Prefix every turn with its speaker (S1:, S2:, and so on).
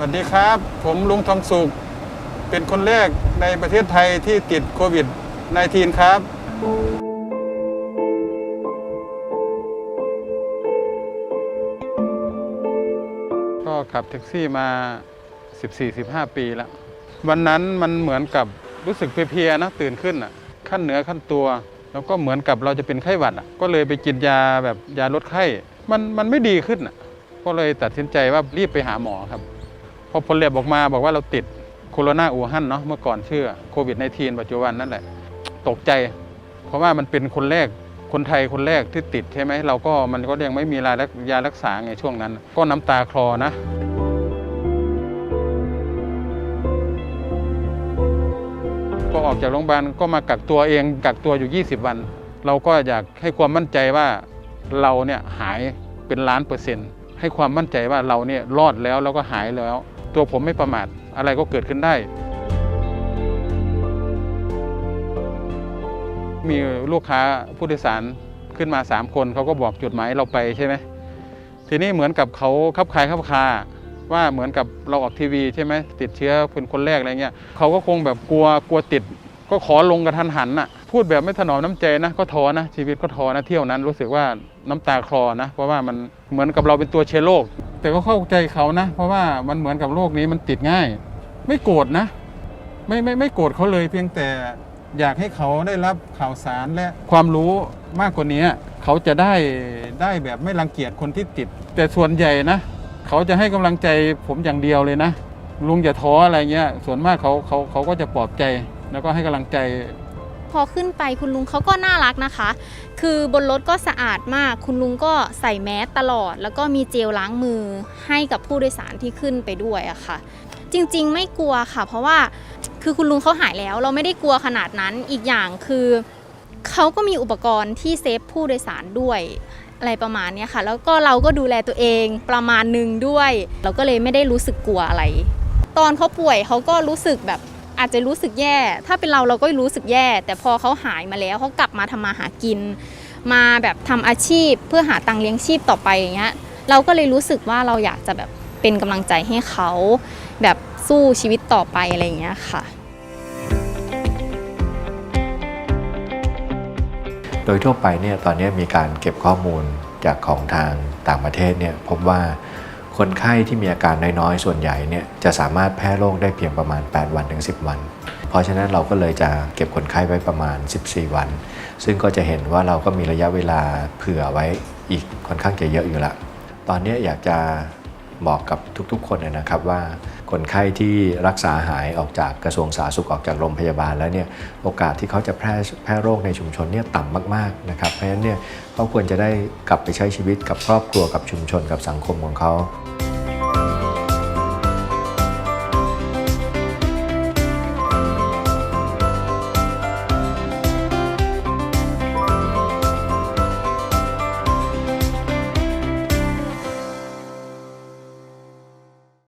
S1: สวัสดีครับ ผมลุงทองสุข เป็นคนแรกในประเทศไทยที่ติดโควิด -19 ครับ ก็ขับแท็กซี่มา 14-15 ปีแล้ว วันนั้นมันเหมือนกับรู้สึกเพลียๆนะตื่นขึ้นอะ ขั้นเหนือขั้นตัว แล้วก็เหมือนกับเราจะเป็นไข้หวัดอะ ก็เลยไปกินยาแบบยาลดไข้ มันมันไม่ดีขึ้นอะ ก็เลยตัดสินใจว่ารีบไปหาหมอครับ พอผลเล็บออกมาบอกว่าเราติดโคโรนาอู่ฮั่นเนาะเมื่อก่อนชื่อโควิด -19 ปัจจุบันนั่นแหละ ตกใจ เพราะว่ามันเป็นคนแรกคนไทยคนแรกที่ติดใช่ไหมเราก็มันก็ยังไม่มียารักยารักษาไงช่วงนั้น ก็น้ำตาคลอนะพอออกจากโรงพยาบาลก็มากักตัวเองกักตัวอยู่ 20 วัน เราก็อยากให้ความมั่นใจว่าเราเนี่ยหายเป็นล้านเปอร์เซ็นต์ให้ความมั่นใจว่าเราเนี่ยรอดแล้วแล้วก็หายแล้ว ตัวผมไม่ประมาทอะไรก็เกิดขึ้นได้ มีลูกค้าผู้โดยสารขึ้นมา 3 คนเขาก็บอกจุดหมายเราไปใช่ไหมทีนี้เหมือนกับเขาคับคายคับคาว่าเหมือนกับเราออกทีวีใช่ไหมติดเชื้อเป็นคนแรกอะไรเงี้ยเขาก็คงแบบกลัวกลัวติด ก็ขอลงกระทันหันน่ะพูดแบบไม่ถนอมน้ำใจนะก็ท้อนะชีวิตก็ท้อนะเที่ยวนั้นรู้สึกว่าน้ำตาคลอนะเพราะว่ามันเหมือนกับเราเป็นตัวเชื้อโรค แต่ก็เข้าใจเขานะ เพราะว่ามันเหมือนกับโรคนี้มันติดง่าย ไม่โกรธนะ ไม่ไม่ไม่โกรธเขาเลยเพียงแต่อยากให้เขาได้รับข่าวสารและความรู้มากกว่านี้เขาจะได้ได้แบบไม่รังเกียจคนที่ติด แต่ส่วนใหญ่นะ เขาจะให้กำลังใจผมอย่างเดียวเลยนะ ลุงอย่าท้ออะไรเงี้ยส่วนมากเขาเขาเขาก็จะปลอบใจ แล้วก็ให้กำลังใจ
S2: พอขึ้นไปคุณลุงเขาก็น่ารักนะคะ คือบนรถก็สะอาดมาก คุณลุงก็ใส่แมสตลอด แล้วก็มีเจลล้างมือให้กับผู้โดยสารที่ขึ้นไปด้วยอะค่ะ จริงๆไม่กลัวค่ะ เพราะว่าคือคุณลุงเขาหายแล้ว เราไม่ได้กลัวขนาดนั้นอีกอย่างคือเขาก็มีอุปกรณ์ที่เซฟผู้โดยสารด้วยอะไรประมาณนี้ค่ะ แล้วก็เราก็ดูแลตัวเองประมาณหนึ่งด้วย เราก็เลยไม่ได้รู้สึกกลัวอะไร ตอนเขาป่วยเขาก็รู้สึกแบบ อาจจะรู้สึกแย่ ถ้าเป็นเราเราก็รู้สึกแย่ แต่พอเขาหายมาแล้วเขากลับมาทำมาหากิน มาแบบทำอาชีพเพื่อหาตังค์เลี้ยงชีพต่อไปอย่างเงี้ยเราก็เลยรู้สึกว่าเราอยากจะแบบเป็นกำลังใจให้เขาแบบสู้ชีวิตต่อไปอะไรอย่างเงี้ยค่ะ
S3: โดยทั่วไปเนี่ยตอนนี้มีการเก็บข้อมูลจากของทางต่างประเทศเนี่ยพบว่า คนไข้ที่มีอาการน้อยๆ ส่วนใหญ่เนี่ยจะสามารถแพร่โรคได้เพียงประมาณ 8 วันถึง 10 วัน เพราะฉะนั้นเราก็เลยจะเก็บคนไข้ไว้ประมาณ 14 วัน ซึ่งก็จะเห็นว่าเราก็มีระยะเวลาเผื่อไว้อีกค่อนข้างจะเยอะอยู่ละ ตอนนี้อยากจะบอกกับทุกๆ คนนะครับว่าคนไข้ที่รักษาหายออกจากกระทรวงสาธารณสุขออกจากโรงพยาบาลแล้วเนี่ยโอกาสที่เขาจะแพร่แพร่โรคในชุมชนเนี่ยต่ำมากๆนะครับเพราะฉะนั้นเนี่ยเขาควรจะได้กลับไปใช้ชีวิตกับครอบครัวกับชุมชนกับสังคมของเขา